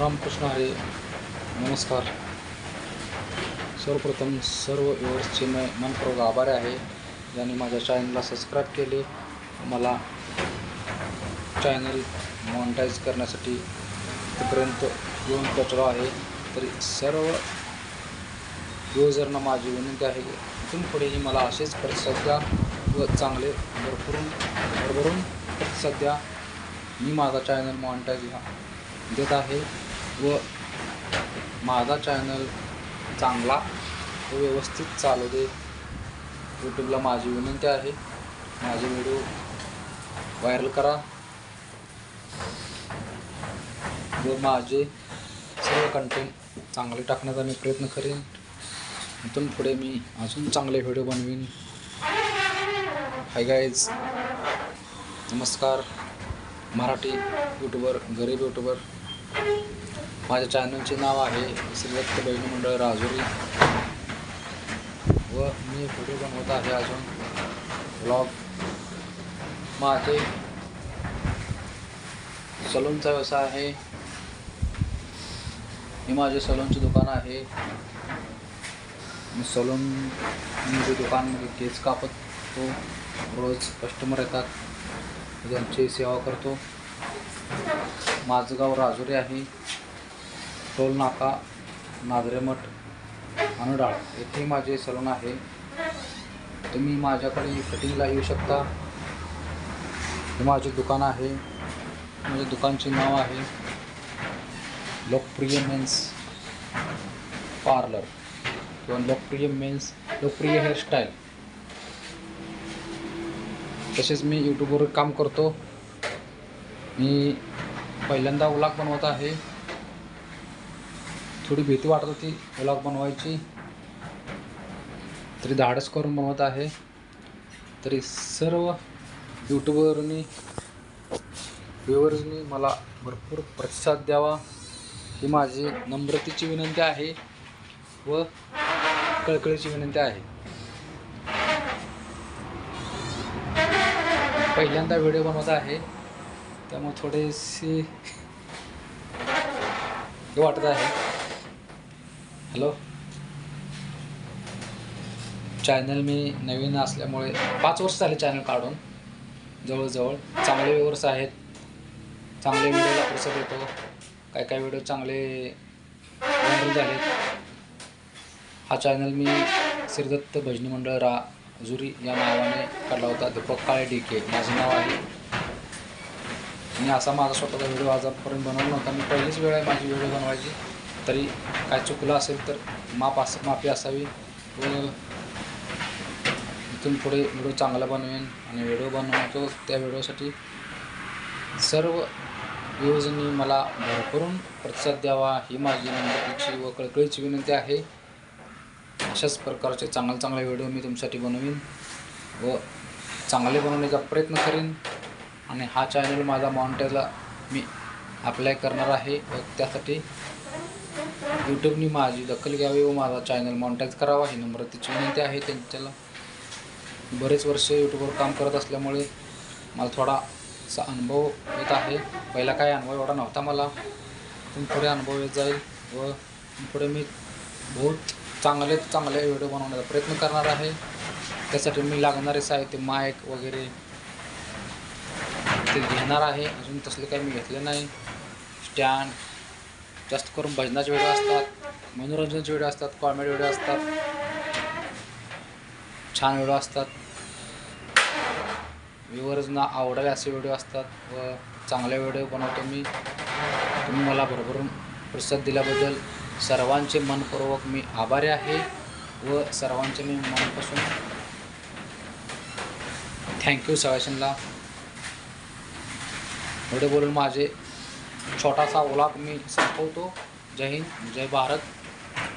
रामकृष्ण हरे नमस्कार. सर्वप्रथम सर्व व्यूअर्सचे मी मनपूर्वक आभारी आहे. ज्यांनी माझ्या चॅनलला सबस्क्राईब केले मला चॅनल मॉनिटाईज करण्यासाठी तिथपर्यंत येऊन पोचलो आहे. तरी सर्व युजरना माझी विनंती आहे इथून पुढेही मला असेच प्रतिसाद द्या व चांगले भरभरून भरभरून प्रतिसाद द्या. मी माझा चॅनल मॉनिटाईज देत आहे. व माझा चॅनल चांगला व व्यवस्थित चालू दे यूट्यूबला माझी विनंती आहे. माझे व्हिडिओ व्हायरल करा. व माझे सर्व कंटेंट चांगले टाकण्याचा मी प्रयत्न करेन. इथून पुढे मी अजून चांगले व्हिडिओ बनवीन. हाय गाईज नमस्कार. मराठी यूट्यूबर गरीब यूट्यूबर माझ्या चॅनलचे नाव आहे श्रीदत्त बहिणी मंडळ राजुरी. व मी व्हिडिओ बनवत आहे अजून ब्लॉग माझे सलूनचा व्यवसाय आहे. हे माझे सलूनचे दुकान आहे. मी सलून म्हणजे जे दुकानमध्ये केस कापतो रोज कस्टमर येतात त्यांची सेवा करतो. माझं गाव राजुरी आहे. टोल नाका नाझरेमठ अनुडाळ येथे माझे सलून आहे. तुम्ही माझ्याकडे कटिंगला येऊ शकता. हे माझे दुकान आहे. माझ्या दुकानचे नाव आहे लोकप्रिय मेन्स पार्लर किंवा लोकप्रिय मेन्स लोकप्रिय हेअरस्टाईल तसेच मी यूट्यूबवर काम करतो. मी पहिल्यांदा व्लॉग बनवत आहे. थोडी भीती वाटत होती. व्लॉग बनवायची. तरी धाडस करून बनवत आहे. तरी सर्व यूट्यूबवरनी व्ह्युअर्सनी मला भरपूर प्रतिसाद द्यावा. ही माझी नम्रतेची विनंती आहे व कळकळीची विनंती आहे. पहिल्यांदा व्हिडिओ बनवत आहे. त्यामुळे थोडेसे हे वाटत आहे. हॅलो. चॅनल मी नवीन असल्यामुळे पाच वर्ष झाले चॅनल काढून. जवळजवळ चांगले व्ह्युअर्स आहेत. चांगले व्हिडिओला प्रतिसाद येतो काय काय व्हिडिओ चांगले व्हायरल झालेत. हा चॅनल मी श्रीदत्त भजनी मंडळ रा जुरी या नावाने काढला होता. दीपक काळे डी के माझं नाव आहे. मी असा माझा स्वतःचा व्हिडिओ आजपर्यंत बनवला नव्हता. मी पहिलीच वेळ आहे माझी व्हिडिओ बनवायची. तरी काय चुकलं असेल तर माप अस माफी असावी. व इथून पुढे व्हिडिओ चांगला बनवेन आणि व्हिडिओ बनवतो त्या व्हिडिओसाठी सर्व व्ह्यूजनी मला भरभरून प्रतिसाद द्यावा. ही माझी विनंतीची व कळकळीची विनंती आहे. अशाच प्रकारचे चांगले चांगले व्हिडिओ मी तुमच्यासाठी बनवीन व चांगले बनवण्याचा प्रयत्न करेन. आणि हा चॅनल माझा मॉनिटाईजला मी अप्लाय करणार आहे व त्यासाठी यूट्यूबनी माझी दखल घ्यावी व माझा चॅनल मॉनिटाईज करावा ही नम्रतेची विनंती आहे. त्यांच्याला बरेच वर्ष यूट्यूबवर काम करत असल्यामुळे मला थोडा असा अनुभव येत आहे. पहिला काय अनुभव एवढा नव्हता मला. पण पुढे अनुभव येत जाईल व पुढे मी बहुत चांगले चांगले व्हिडिओ बनवण्याचा प्रयत्न करणार आहे. त्यासाठी मी लागणारे साहित्य माईक वगैरे ते घेणार आहे. अजून तसले काही मी घेतले नाही. स्टँड जास्त करून भजनाचे व्हिडिओ असतात मनोरंजनाचे व्हिडिओ असतात कॉमेडी व्हिडिओ असतात. छान व्हिडिओ असतात. व्ह्युअर्सना आवडेल असे व्हिडिओ असतात व चांगले व्हिडिओ बनवतो मी. तुम्ही मला भरभरून प्रतिसाद दिल्याबद्दल सर्वांचे मनपूर्वक मी आभारी आहे व सर्वांचे मी मनापासून थँक्यू सवेशनला एवढे बोलून माझे छोटासा व्लॉग मी संपवतो. जय हिंद जय भारत.